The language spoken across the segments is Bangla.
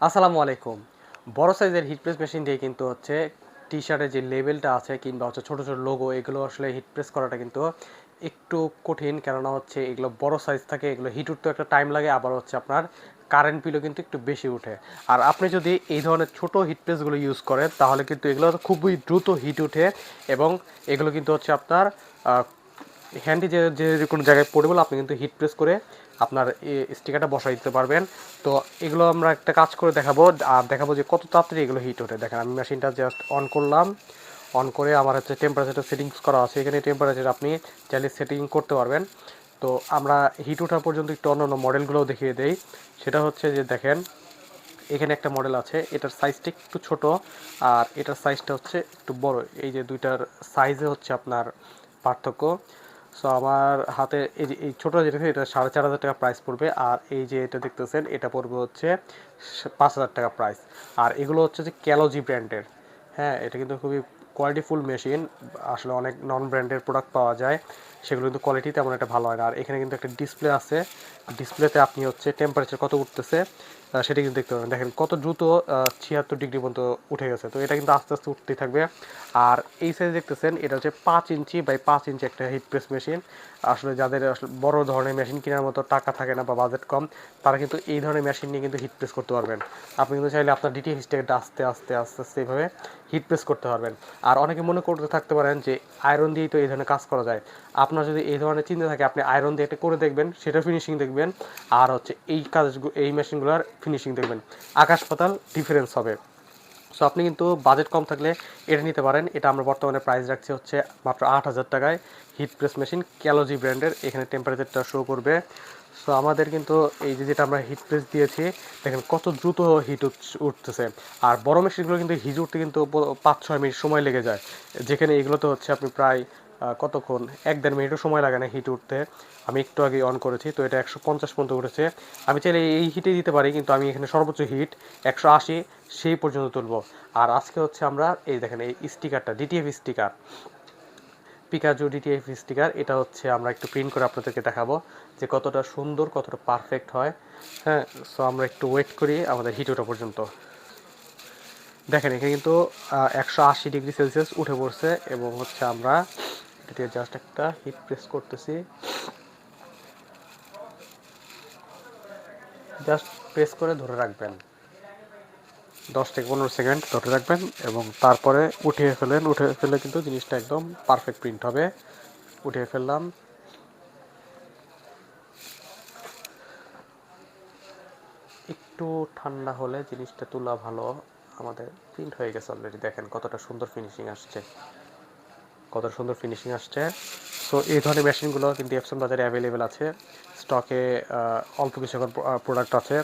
আসসালামু আলাইকুম। বড় সাইজের হিট প্রেস মেশিন দিয়ে কিন্তু হচ্ছে টি শার্টের যে লেভেলটা আছে কিংবা হচ্ছে ছোটো ছোটো লোগো এগুলো আসলে হিট প্রেস করাটা কিন্তু একটু কঠিন কেননা হচ্ছে এগুলো বড় সাইজ থাকে, এগুলো হিট উঠতে একটা টাইম লাগে, আবার হচ্ছে আপনার কারেন্ট বিলও কিন্তু একটু বেশি উঠে। আর আপনি যদি এই ধরনের ছোটো হিট প্রেসগুলো ইউজ করেন, তাহলে কিন্তু এগুলো খুবই দ্রুত হিট উঠে এবং এগুলো কিন্তু হচ্ছে আপনার হ্যান্ডি যে যে কোনো জায়গায় পড়ে পড়বে আপনি কিন্তু হিট প্রেস করে আপনার স্টিকারটা বসাই দিতে পারবেন। তো এগুলো আমরা একটা কাজ করে দেখাবো, আর দেখাবো যে কত তাড়াতাড়ি এগুলো হিট ওঠে। দেখেন, আমি মেশিনটা জাস্ট অন করলাম। অন করে আমার হচ্ছে টেম্পারেচারটা সেটিংস করা আছে। এখানে টেম্পারেচার আপনি চাইলে সেটিং করতে পারবেন। তো আমরা হিট ওঠা পর্যন্ত একটু অন্য অন্য মডেলগুলোও দেখিয়ে দেই। সেটা হচ্ছে যে দেখেন, এখানে একটা মডেল আছে। এটার সাইজটা একটু ছোট, আর এটার সাইজটা হচ্ছে একটু বড়। এই যে দুইটার সাইজে হচ্ছে আপনার পার্থক্য। সো আমার হাতে এই যে, এই ছোটো যেটা এটা সাড়ে চার হাজার টাকা প্রাইস পড়বে। আর এই যে এটা দেখতেছেন, এটা পড়বে হচ্ছে পাঁচ হাজার টাকা প্রাইস আর এগুলো হচ্ছে যে ক্যালোজি ব্র্যান্ডের হ্যাঁ এটা কিন্তু খুবই কোয়ালিটিফুল মেশিন আসলে অনেক নন ব্র্যান্ডের প্রোডাক্ট পাওয়া যায়। সেগুলো কিন্তু কোয়ালিটি তেমন একটা ভালো হয় না। আর এখানে কিন্তু একটা ডিসপ্লে আছে। ডিসপ্লেতে আপনি হচ্ছে টেম্পারেচার কত উঠতেছে সেটা কিন্তু দেখতে পাবেন। দেখেন কত দ্রুত ছিয়াত্তর ডিগ্রি পর্যন্ত উঠে গেছে। তো এটা কিন্তু আস্তে আস্তে উঠতেই থাকবে। আর এই সাইজ দেখতেছেন, এটা হচ্ছে পাঁচ ইঞ্চি বাই পাঁচ ইঞ্চি একটা হিট প্রেস মেশিন আসলে যাদের আসলে বড় ধরনের মেশিন কেনার মতো টাকা থাকে না বা বাজেট কম, তারা কিন্তু এই ধরনের মেশিন নিয়ে কিন্তু হিট প্রেস করতে পারবেন। আপনি কিন্তু চাইলে আপনার ডিটিএফ স্টেকটা আস্তে আস্তে আস্তে আস্তে এইভাবে হিট প্রেস করতে পারবেন। আর অনেকে মনে করতে থাকতে পারেন যে আয়রন দিয়েই তো এই ধরনের কাজ করা যায়। আপনার যদি এই ধরনের চিন্তা থাকে, আপনি আয়রন দিয়ে এটা করে দেখবেন সেটা ফিনিশিং দেখবেন। আর হচ্ছে এই কাজ এই মেশিনগুলোর ফিনিশিং দেখবেন। আকাশ পাতাল ডিফারেন্স হবে। সো আপনি কিন্তু বাজেট কম থাকলে এটা নিতে পারেন। এটা আমরা বর্তমানে প্রাইস রাখছি হচ্ছে মাত্র আট হাজার টাকায়। হিট প্রেস মেশিন ক্যালোজি ব্র্যান্ডের এখানে টেম্পারেচারটা শো করবে। সো আমাদের কিন্তু এই যে যেটা আমরা হিট প্রেস দিয়েছি, দেখেন কত দ্রুত হিট উঠতেছে। আর বড় মেশিনগুলো কিন্তু হিট উঠতে কিন্তু পাঁচ ছয় মিনিট সময় লেগে যায়। যেখানে এগুলোতে হচ্ছে আপনি প্রায় কতক্ষণ? এক দেড় মিনিটও সময় লাগে না হিট উঠতে। আমি একটু আগে অন করেছি, তো এটা একশো পঞ্চাশ পর্যন্ত উঠেছে। আমি চাইলে এই হিটে দিতে পারি, কিন্তু আমি এখানে সর্বোচ্চ হিট একশো আশি, সেই পর্যন্ত তুলবো। আর আজকে হচ্ছে আমরা, এই দেখেন, এই স্টিকারটা ডিটিএফ স্টিকার পিকাজু ডিটিএফ স্টিকার এটা হচ্ছে আমরা একটু প্রিন্ট করে আপনাদেরকে দেখাবো যে কতটা সুন্দর, কতটা পারফেক্ট হয়। হ্যাঁ সো আমরা একটু ওয়েট করি আমাদের হিট ওঠা পর্যন্ত। দেখেন, এখানে কিন্তু একশো আশি ডিগ্রি সেলসিয়াস উঠে পড়ছে এবং হচ্ছে আমরা এটা জাস্ট একটা হিট প্রেস করতেছি। জাস্ট প্রেস করে ধরে রাখবেন। দশ থেকে পনেরো সেকেন্ড ধরে রাখবেন এবং তারপরে উঠিয়ে ফেলেন। উঠে ফেলে কিন্তু জিনিসটা একদম পারফেক্ট প্রিন্ট হবে। উঠিয়ে ফেললাম। একটু ঠান্ডা হলে জিনিসটা তোলা ভালো। আমাদের প্রিন্ট হয়ে গেছে অলরেডি দেখেন কতটা সুন্দর ফিনিশিং আসছে। কত সুন্দর ফিনিশিং আসছে। সো এই ধরনের মেশিনগুলো কিন্তু এপসন বাজারে অ্যাভেলেবেল আছে। স্টকে অল্প কিছু এখন প্রোডাক্ট আছে।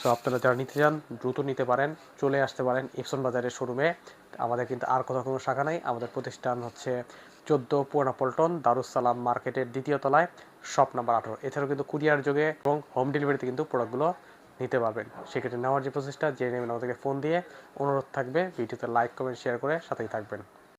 সো আপনারা যারা নিতে চান, দ্রুত নিতে পারেন, চলে আসতে পারেন এপসন বাজারের শোরুমে আমাদের কিন্তু আর কোথাও কোনো শাখা নাই। আমাদের প্রতিষ্ঠান হচ্ছে চোদ্দ পুরানা পল্টন দারুসালাম মার্কেটের দ্বিতীয় তলায়, শপ নাম্বার আঠারো। এছাড়াও কিন্তু কুরিয়ার যোগে এবং হোম ডেলিভারিতে কিন্তু প্রোডাক্টগুলো নিতে পারবেন। সেক্ষেত্রে নেওয়ার যে প্রসেসটা জেনে নেবেন আমাদেরকে ফোন দিয়ে। অনুরোধ থাকবে, ভিডিওতে লাইক কমেন্ট শেয়ার করে সাথেই থাকবেন।